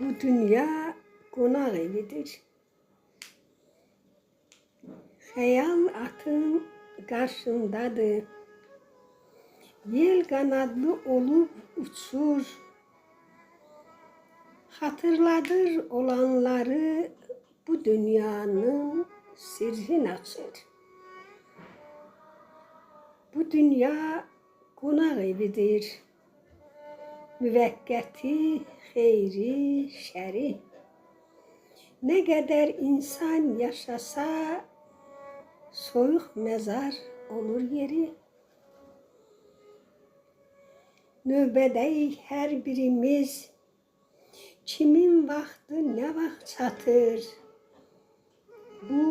Bu dünya konak evidir. Hayal atın karşındadır. Yel kanadlı olup uçur. Hatırladır olanları bu dünyanın sirrini açır. Bu dünya konak evidir. Müvekketi, xeyri, şəri. Nə qədər insan yaşasa, soyuq məzar olur yeri. Növbədəyik hər birimiz. Kimin vaxtı nə vaxt çatır? Bu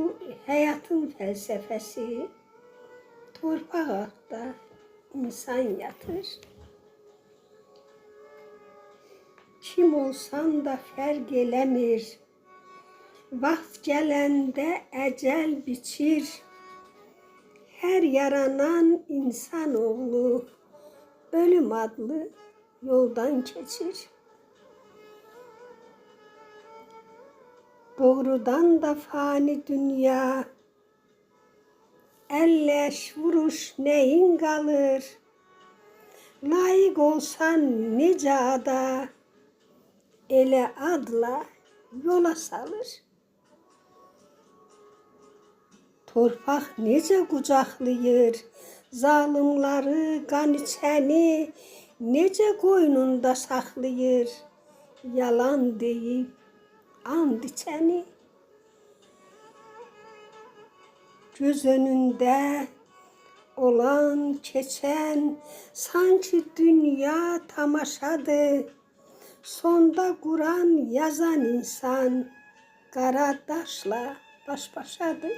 həyatın fəlsəfəsi. Torpaq altda insan yatır. Kim olsan da fərq eləmir. Vaxt gələndə əcəl biçir. Hər yaranan insan oğlu ölüm adlı yoldan keçir. Doğrudan da fani dünya. Əlləş vuruş nəyin qalır? Layiq olsan necə ada? Elə adla yola salır. Torpaq necə qucaqlayır? Zalımları, qan içəni necə qoynunda saxlayır? Yalan deyib and içəni. Göz önündə olan, keçən sanki dünya tamaşadır. Sonda Quran yazan insan qara daşla baş-başadır.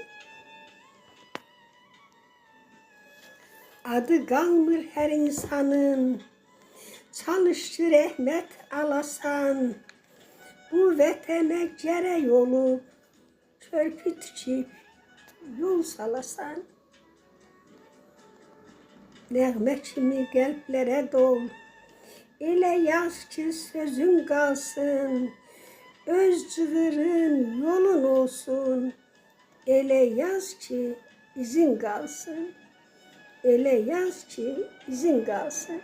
Adı qalmır hər insanın. Çalış ki, rəhmət alasan. Bu vətənə gərək olub körpü tikib yol salasan. Nəğmə kimi qəlblərə dol. Elə yaz ki, sözün qalsın. Öz cığırın yolun olsun. Elə yaz ki, izin qalsın. Elə yaz ki, izin qalsın.